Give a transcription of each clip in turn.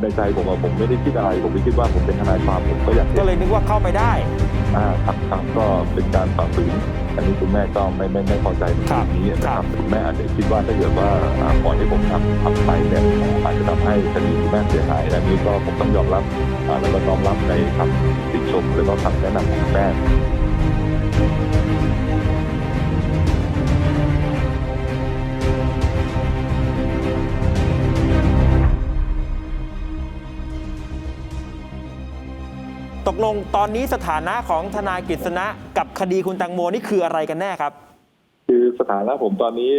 ในใจผมอะผมไม่ได้คิดอะไร ผมไม่คิดว่าผมเป็นทนายความผมก็อยากก็เลยนึกว่าเข้าไปได้อ่าครับครับก็เป็นการฝ่าฝืนอันนี้คุณแม่ก็ไม่ไม่ไม่พอใจในครับจุดนี้นะคครัรับบคุณแม่อาจจะคิดว่าถ้าเกิดว่าอ่าปล่อยให้ผมทำทำไปเนี่ยอาจจะทำให้คดีคุณแม่เสียหายอันนี้ก็ผมต้องยอมรับอ่าแล้วก็น้อมรับในคำติชมแล้วก็คำแนะนำของคุณแม่ กลงตอนนี้สถานะของทนายกฤษณะกับคดีคุณแตังโมนี่คืออะไรกันแน่ครับ คือสถานะผมตอนนี้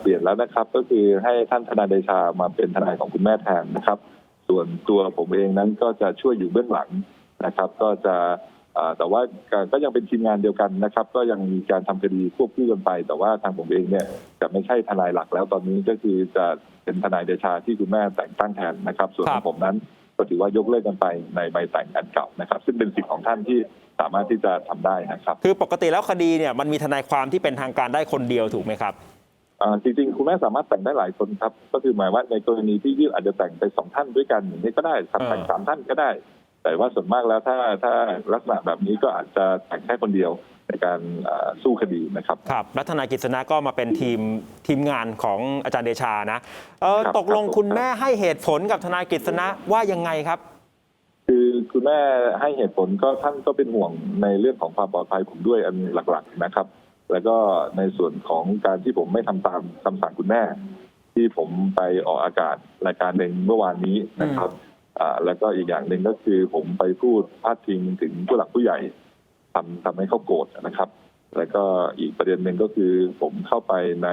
เปลี่ยนแล้วนะครับ ก็คือให้ท่านทนายเดชามาเป็นทนายของคุณแม่แทนนะครับ ส่วนตัวผมเองนั้นก็จะช่วยอยู่เบื้องหลังนะครับ ก็จะแต่ว่าก็ยังเป็นทีมงานเดียวกันนะครับ ก็ยังมีการทำคดีควบคู่กันไป แต่ว่าทางผมเองเนี่ยจะไม่ใช่ทนายหลักแล้วตอนนี้ก็คือจะเป็นทนายเดชาที่คุณแม่แต่งตั้งแทนนะครับ ส่วนของผมนั้น ก็ถือว่ายกเลิกกันไปในใบแต่งอันเก่านะครับ ซึ่งเป็นสิทธิ์ของท่านที่สามารถที่จะทำได้นะครับ คือปกติแล้วคดีเนี่ยมันมีทนายความที่เป็นทางการได้คนเดียวถูกไหมครับอ่าจริงๆ คุณแม่สามารถแต่งได้หลายคนครับ ก็คือหมายว่าในกรณีที่ยื่นอาจจะแต่งไปสองท่านด้วยกันอย่างนี้ก็ได้ครับอ่าแต่งสามท่านก็ได้ แต่ว่าส่วนมากแล้วถ้าถ้าลักษณะแบบนี้ก็อาจจะแต่งแค่คนเดียว ในการอ่าสู้คดีนะครับครับรัฐนายกฤษณะก็มาเป็นทีมทีมงานของอาจารย์เดชานะเออครับตกลงครับคุณแม่ให้เหตุผลกับทนายกฤษณะว่ายังไงครับ คือคุณแม่ให้เหตุผลก็ท่านก็เป็นห่วงในเรื่องของความปลอดภัยผมด้วยอันหลักๆนะครับ แล้วก็ในส่วนของการที่ผมไม่ทำตามคำสั่งคุณแม่ ที่ผมไปออกอากาศรายการหนึ่งเมื่อวานนี้นะครับอ่าแล้วก็อีกอย่างหนึ่งก็คือผมไปพูดพาดพิงถึงผู้หลักผู้ใหญ่ ทำทำให้เขาโกรธนะครับ แล้วก็อีกประเด็นหนึ่งก็คือผมเข้าไปใน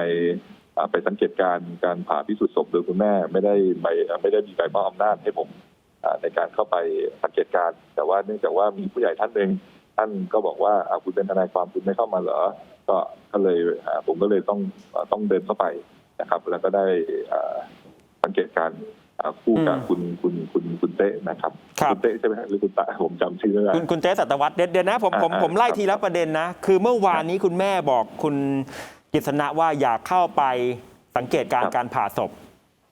ไปสังเกตการณ์การผ่าพิสูจน์ศพโดยคุณแม่ไม่ได้ใบไม่ได้มีใบมอบอำนาจให้ผมในการเข้าไปสังเกตการณ์แต่ว่าเนื่องจากว่ามีผู้ใหญ่ท่านหนึ่งท่านก็บอกว่าคุณเป็นทนายความคุณไม่เข้ามาเหรอ ก็ก็เลยผมก็เลยต้องต้องเดินเข้าไปนะครับ แล้วก็ได้สังเกตการณ์ คู่กับอืมคุณคุณคุณคุณเต้นะครับครับ ณเต้ใช่ไหมฮะหรือคุณตาผมจำชื่อไม่ได้ คุณคุณเจ๊สัตวัตรเดี๋ยวเดี๋ยวนะผมผมอ่าผมไล่ครับ ทีละประเด็นนะ คือเมื่อวานนี้คุณแม่บอกคุณกฤษณะว่าอยากเข้าไปสังเกตการณ์การผ่าศพ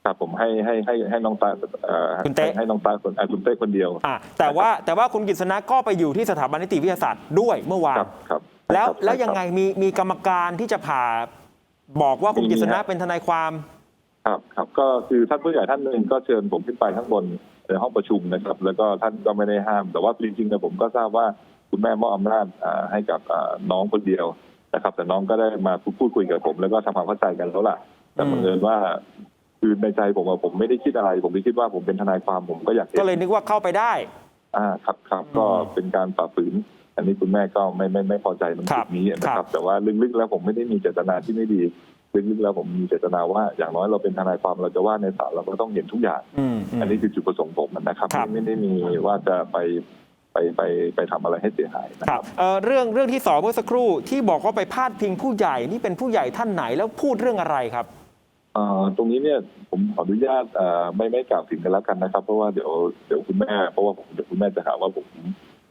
ครับผมให้ให้ให้ให้น้องตาเอ่อคุณเต้ ให้ให้น้องตาคนอ่าคุณเต้คนเดียวอะแต่ว่าแต่ว่าคุณกฤษณะก็ไปอยู่ที่สถาบันนิติวิทยาศาสตร์ด้วยเมื่อวานครับครับแล้วครับแล้วใช่ครับยังไงมีมีกรรมการที่จะผ่าบอกว่าคุณมีกฤษณะฮะเป็นทนายความ ครับครับ ก็คือท่านผู้ใหญ่ท่านหนึ่งก็เชิญผมขึ้นไปข้างบนในห้องประชุมนะครับ แล้วก็ท่านก็ไม่ได้ห้าม แต่ว่าจริงๆเนี่ยผมก็ทราบว่าคุณแม่มอบอำนาจอ่าให้กับอ่าน้องคนเดียวนะครับ แต่น้องก็ได้มาพูดคุยกับผม แล้วก็ทำความเข้าใจกันแล้วล่ะแต่อืมบังเอิญว่าคือในใจผมอะผมไม่ได้คิดอะไร ผมไม่คิดว่าผมเป็นทนายความผมก็อยากห็นก็เลยนึกว่าเข้าไปได้ อ่าครับครับอืมก็เป็นการฝ่าฝืน อันนี้คุณแม่ก็ไม่ไม่ไม่พอใจตรงครัจุบดนี้นะคครัรับบแต่ว่าลึกๆแล้วผมไม่ได้มีเจตนาที่ไม่ดี ลึกๆแล้วผมมีเจตนาว่าอย่างน้อยเราเป็นทนายความเราจะว่าในศาลเราก็ต้องเห็นทุกอย่างอืมอืมอันนี้คือจุดประสงค์ผมนะครับครับไม่ไม่ได้มีว่าจะไปไปไปไปทำอะไรให้เสียหายนะคครัรับบเอ่อเรื่องเรื่องที่สองเมื่อสักครู่ที่บอกว่าไปพาดพิงผู้ใหญ่นี่เป็นผู้ใหญ่ท่านไหนแล้วพูดเรื่องอะไรครับเอ่อตรงนี้เนี่ยผมขออนุญาตเอ่อไม่ไม่กล่าวถึงกันแล้วกันนะครับ เพราะว่าเดี๋ยวเดี๋ยวคุณแม่เพราะว่าผมเดี๋ยวคุณแม่จะหาว่าผม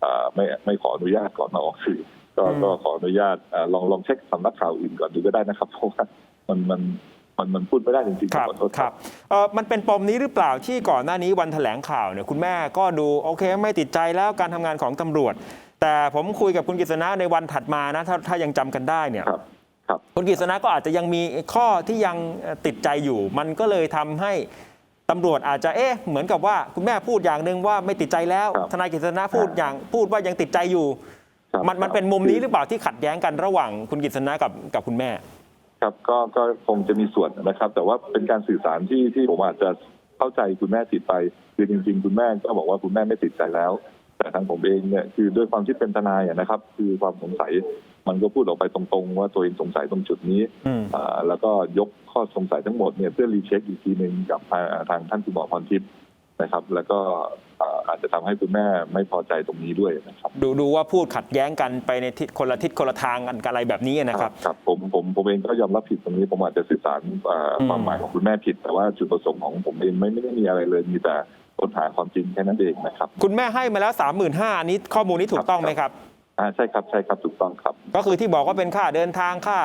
เอ่อไม่ไม่ขออนุญาตก่อนมาออกสื่อก็อืมก็ขออนุญาตเอ่อลองลองเช็คสำนักข่าวอื่นก่อนดูก็ได้นะครับเพราะว่า มันมันมันมันพูดไม่ได้จริงๆครับขอโทษครับเออมันเป็นปมนี้หรือเปล่าที่ก่อนหน้านี้วันแถลงข่าวเนี่ยคุณแม่ก็ดูโอเคไม่ติดใจแล้วการทำงานของตำรวจ แต่ผมคุยกับคุณกฤษณะในวันถัดมานะถ้าถ้ายังจำกันได้เนี่ยครับครับคุณกฤษณะก็อาจจะยังมีข้อที่ยังเอ่อติดใจอยู่ มันก็เลยทำให้ตำรวจอาจจะเอ๊ะเหมือนกับว่าคุณแม่พูดอย่างหนึ่งว่าไม่ติดใจแล้วครับทนายกฤษณะพูดอย่างพูดว่ายังติดใจอยู่ครับมันมันเป็นมุมนี้หรือเปล่าที่ขัดแย้งกันระหว่างคุณกฤษณะกับกับคุณแม่ ครับก็ก็คงจะมีส่วนนะครับ แต่ว่าเป็นการสื่อสารที่ที่ผมอาจจะเข้าใจคุณแม่ผิดไปคือจริง ๆ คุณแม่ก็บอกว่าคุณแม่ไม่ติดใจแล้ว แต่ทางผมเองเนี่ยคือด้วยความที่เป็นทนายอะนะครับ คือความสงสัยมันก็พูดออกไปตรงๆ ว่าตัวเองสงสัยตรงจุดนี้อืมอ่าแล้วก็ยกข้อสงสัยทั้งหมดเนี่ยเพื่อรีเช็คอีกทีหนึ่งกับทางทางท่านคุณหมอพรทิพย์นะครับ แล้วก็อ่าอาจจะทำให้คุณแม่ไม่พอใจตรงนี้ด้วยนะครับ ดูดูว่าพูดขัดแย้งกันไปในทิศคนละทิศคนละทางกันอะไรแบบนี้นะครับ ครับผม ผมผมเองก็ยอมรับผิดตรงนี้ผมอาจจะสื่อสารอ่าอืมความหมายของคุณแม่ผิด แต่ว่าจุดประสงค์ของผมเองไม่ไม่ได้มีอะไรเลยมีแต่ค้นหาความจริงแค่นั้นเองนะครับ คุณแม่ให้มาแล้ว3 5 0 0 0อันนี้ข้อมูลนี้ถูกต้องไหมครับอ่าใช่ครับใช่ครับถูกต้องครับ ก็คือที่บอกว่าเป็นค่าเดินทางค่า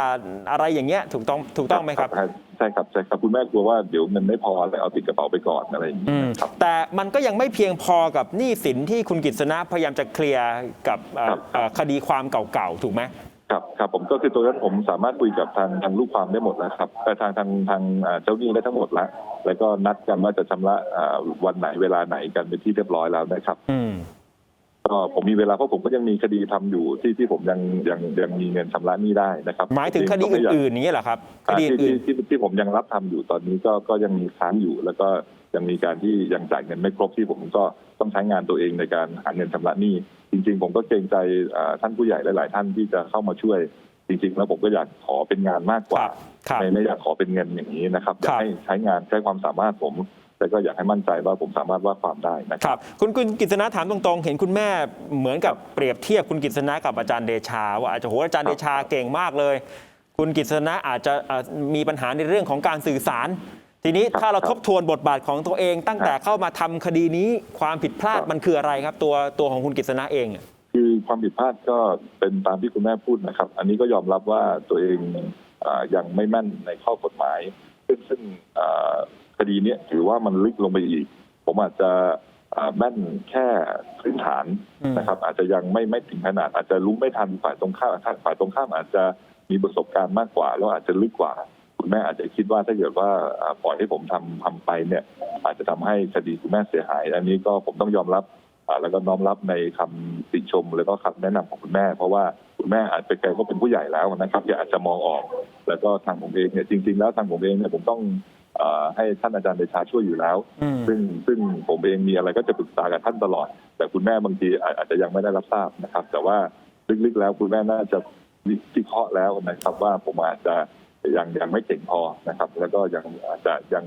อะไรอย่างเงี้ยถูกต้องถูกต้องไหมครับใช่ครับใช่ครับคุณแม่กลัวว่าเดี๋ยวเงินไม่พอเลยเอาติดกระเป๋าไปก่อนอะไรอย่างนี้อืมนะครับแต่มันก็ยังไม่เพียงพอกับหนี้สินที่คุณกฤษณะพยายามจะเคลียร์กับเอ่อครับเอ่อคดีความเก่าๆถูกไหม ครับครับผมก็คือตัวนั้นผมสามารถคุยกับทางทางลูกความได้หมดแล้วครับแต่ทางทางทางเจ้าหนี้ได้ทั้งหมดแล้วแล้วก็นัดกันว่าจะชำระวันไหนเวลาไหนกันเป็นที่เรียบร้อยแล้วนะครับ อืม ก็ผมมีเวลาเพราะผมก็ยังมีคดีทำอยู่ที่ที่ผมยังยังยังมีเงินชำระหนี้ได้นะครับ หมายถึงคดีอื่นๆอย่างเงี้ยเหรอครับคอ่าดีที่อื่ที่นที่ที่ผมยังรับทำอยู่ตอนนี้ก็ก็ยังมีค้างอยู่ แล้วก็ยังมีการที่ยังจ่ายเงินไม่ครบที่ผมก็ต้องใช้งานตัวเองในการหาเงินชำระหนี้จริง ๆ ผมก็เกรงใจอ่าท่านผู้ใหญ่หลาย ๆ ท่านที่จะเข้ามาช่วยจริงๆแล้วผมก็อยากขอเป็นงานมากๆกคว่ารับครับไม่ไม่อยากขอเป็นเงินอย่างนี้นะครับอยาครักบให้ใช้งานใช้ความสามารถผม แต่ก็อยากให้มั่นใจว่าผมสามารถว่าความได้นะคครับรับคุณคุณกฤษณะถามตรงๆ เห็นคุณแม่เหมือนกับเปรียบเทียบคุณกฤษณะกับอาจารย์เดชา ว่าอาจจะโหอาจารย์เดชาเก่งมากเลย คุณกฤษณะอาจจะเอ่อมีปัญหาในเรื่องของการสื่อสาร ทีนี้ครับถ้าเราครับทบทวนบทบาทของตัวเอง ตั้งแต่เข้ามาทำคดีนี้ความผิดพลาดครับมันคืออะไรครับ ตัวตัวของคุณกฤษณะเองอะคือความผิดพลาดก็เป็นตามที่คุณแม่พูดนะครับ อันนี้ก็ยอมรับว่าตัวเองอายังไม่แม่นในข้อกฎหมาย ซึ่งซึ่งอ่าค ดีเนี้ยถือว่ามันลึกลงไปอีก ผมอาจจะอ่าแม่นแค่พื้นฐานอืมนะครับ อาจจะยังไม่ไม่ถึงขนาด อาจจะรู้ไม่ทันฝ่ายตรงข้ามฝ่ายตรงข้ามอาจจะมีประสบการณ์มากกว่า แล้วอาจจะลึกกว่า คุณแม่อาจจะคิดว่าถ้าเกิดว่าอ่าปล่อยให้ผมทำทำไปเนี่ย อาจจะทำให้คดีคุณแม่เสียหาย อันนี้ก็ผมต้องยอมรับอ่าแล้วก็น้อมรับในคำติชม แล้วก็คำแนะนำของคุณแม่ เพราะว่าคุณแม่อาจเป็นแกก็เป็นผู้ใหญ่แล้วนะครับที่อาจจะมองออก แล้วก็ทางผมเองเนี่ยจริง ๆ แล้วทางผมเองเนี่ยผมต้องอา ให้ท่านอาจารย์เดชาช่วยอยู่แล้วอืมซึ่งซึ่งผมเองมีอะไรก็จะปรึกษากับท่านตลอด แต่คุณแม่บางทีอาอาจจะยังไม่ได้รับทราบนะครับ แต่ว่าลึกๆแล้วคุณแม่น่าจะวิเคราะห์แล้วนะครับว่าผมอาจจะยังยังไม่เก่งพอนะครับ แล้วก็ยังอาจจะยัง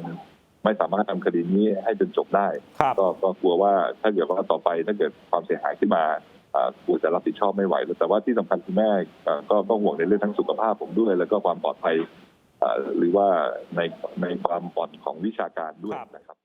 ไม่สามารถทำคดีนี้ให้จนจบได้ครับก็ก็กลัวว่าถ้าเกิดว่าต่อไปถ้าเกิดความเสียหายขึ้นมาอ่ากลัวจะรับผิดชอบไม่ไหว แต่ว่าที่สำคัญคุณแม่อ่าก็ก็ห่วงในเรื่องทั้งสุขภาพผมด้วย แล้วก็ความปลอดภัยอ่า หรือว่าในในความปลอนของวิชาการด้วยนะครับ